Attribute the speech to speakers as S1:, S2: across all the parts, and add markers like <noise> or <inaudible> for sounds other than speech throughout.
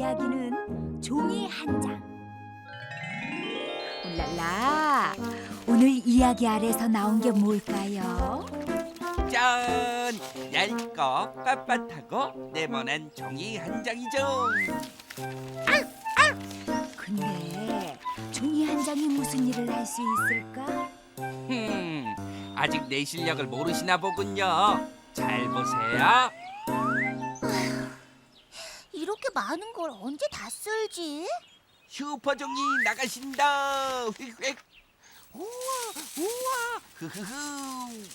S1: 이야기는 종이 한 장. 울랄라, 오늘 이야기 아래서 나온 게 뭘까요?
S2: 짠! 얇고 빳빳하고 네모난 종이 한 장이죠.
S1: 근데 종이 한 장이 무슨 일을 할 수 있을까?
S2: 흠, 아직 내 실력을 모르시나 보군요. 잘 보세요.
S3: 이렇게 많은 걸 언제 다 쓸지?
S2: 슈퍼종이 나가신다. 휙휙. 우와, 우와, 흐흐흐. <laughs>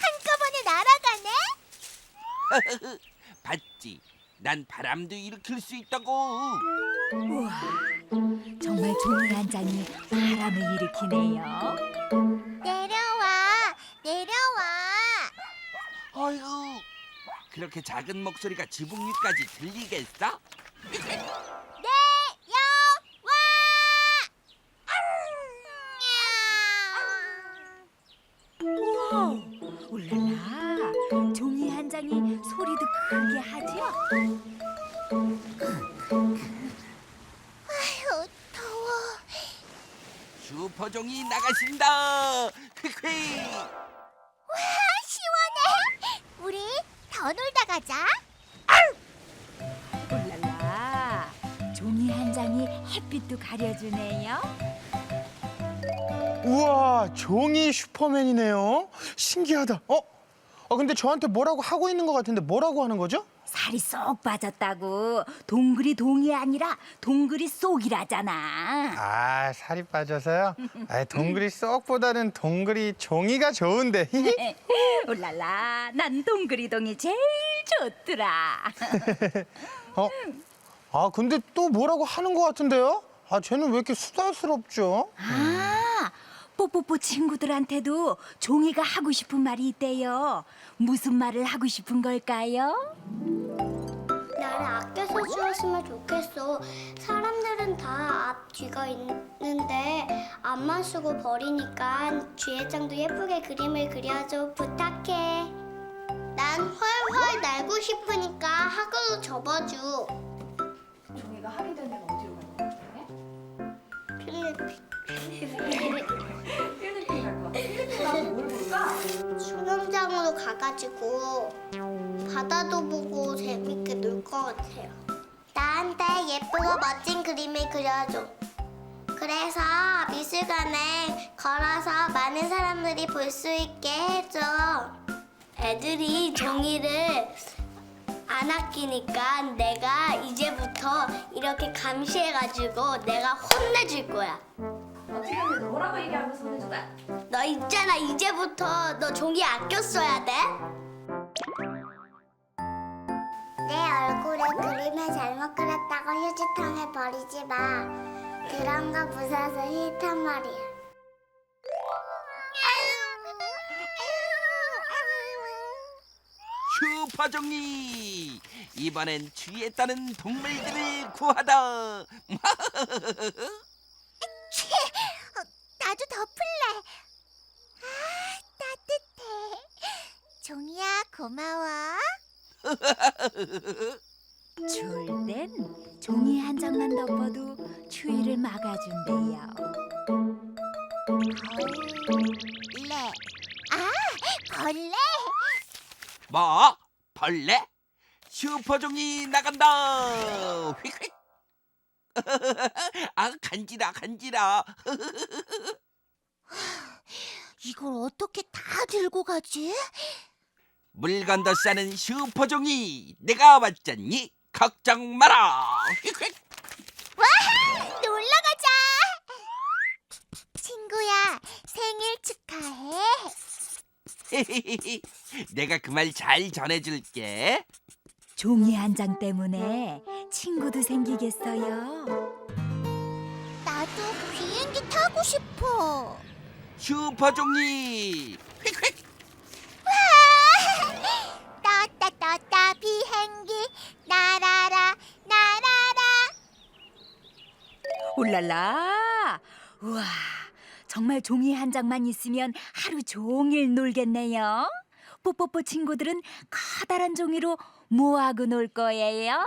S3: 한꺼번에 날아가네?
S2: 봤지? 난 바람도 일으킬 수 있다고.
S1: 우와, 정말 종이 한 장이 바람을 일으키네요.
S3: 내려와, 내려와.
S2: 아이고, 그렇게 작은 목소리가 지붕 위까지 들리겠어?
S1: 우와, 울랄라, 종이 한 장이 소리도 크게 하죠?
S3: 아휴, 더워.
S2: 슈퍼종이 나가신다. 휙휙.
S3: 더 놀다 가자.
S1: 울랄라, 종이 한 장이 햇빛도 가려주네요.
S4: 우와 종이 슈퍼맨이네요. 신기하다. 어? 아 근데 저한테 뭐라고 하고 있는 것 같은데 뭐라고 하는 거죠?
S1: 살이 쏙 빠졌다고 동글이 동이 아니라 동글이 쏙이라잖아.
S4: 아 살이 빠져서요? 아 동글이 쏙보다는 동글이 종이가 좋은데. <laughs>
S1: 울랄라, 난 동글이 동이 제일 좋더라. <laughs>
S4: 어? 아 근데 또 뭐라고 하는 것 같은데요? 아 쟤는 왜 이렇게 수다스럽죠?
S1: 아, 뽀뽀뽀 친구들한테도 종이가 하고 싶은 말이 있대요. 무슨 말을 하고 싶은 걸까요?
S5: 나를 아껴서 주었으면 좋겠어. 사람들은 다 앞, 뒤가 있는데 앞만 쓰고 버리니까 뒤에장도 예쁘게 그림을 그려줘. 부탁해. 난 훨훨 날고 싶으니까 학으로 접어줘.
S6: 종이가 하게 된 데가 어디로 가는 거야? 필리핀 <laughs>
S5: 가가지고 바다도 보고 재밌게 놀 것 같아요. 나한테 예쁘고 멋진 그림을 그려줘. 그래서 미술관에 걸어서 많은 사람들이 볼 수 있게 해줘. 애들이 종이를 안 아끼니까 내가 이제부터 이렇게 감시해가지고 내가 혼내줄 거야.
S6: 어떻게 뭐라고 얘기하면서 보내줘봐.
S5: 너 있잖아 이제부터 너 종이 아껴 써야 돼. 내 얼굴에 그림을 잘못 그렸다고 휴지통에 버리지 마. 그런 거 무서워서 싫단 말이야.
S2: 슈퍼종이 이번엔 주위에 따는 동물들을 구하다.
S3: 나도 덮을래. 아, 따뜻해. 종이야, 고마워.
S1: 추울 땐 종이 한 장만 덮어도 추위를 막아준대요.
S3: 벌레. 아, 벌레.
S2: 뭐? 벌레? 슈퍼종이 나간다. 휙휙. <laughs> 아 간지라 간지라. <laughs>
S3: 이걸 어떻게 다 들고 가지?
S2: 물건도 싸는 슈퍼종이 내가 왔잖니. 걱정 마라. 휙휙.
S3: 놀러 가자. 친구야, 생일. <laughs>
S2: 내가 그 말 잘 전해줄게.
S1: 종이 한 장 때문에 친구도 생기겠어요.
S3: 나도 비행기 타고 싶어.
S2: 슈퍼 종이 휙휙. <laughs>
S3: 떴다 떴다 비행기 날아라 날아라.
S1: 울랄라! 우와, 정말 종이 한 장만 있으면 하루 종일 놀겠네요. 뽀뽀뽀 친구들은 커다란 종이로 뭐하고 놀 거예요?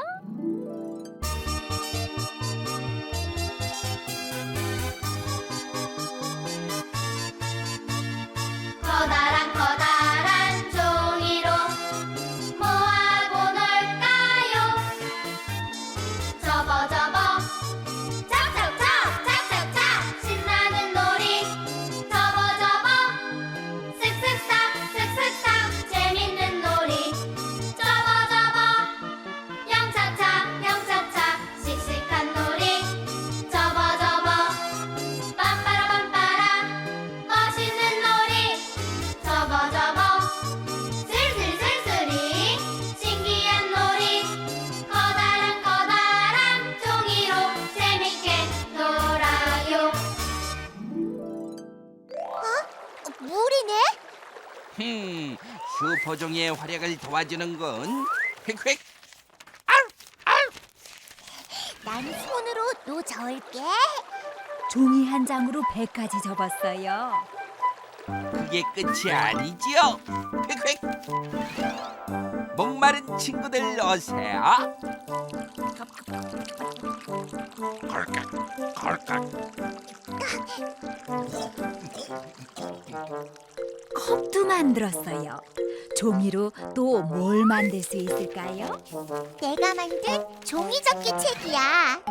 S2: 슈퍼종이의 활약을 도와주는 건 휙휙
S3: 난 손으로 또 저을게.
S1: 종이 한 장으로 배까지 접었어요.
S2: 그게 끝이 아니지요. 휙휙 목마른 친구들 오세요. 걸깍 걸깍
S1: 컵도 만들었어요. 종이로 또 뭘 만들 수 있을까요?
S3: 내가 만든 종이 접기 책이야.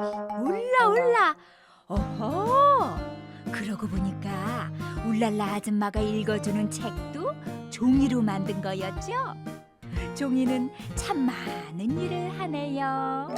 S1: 올라 올라. 어허. 그러고 보니까 울랄라 아줌마가 읽어주는 책도 종이로 만든 거였죠. 종이는 참 많은 일을 하네요.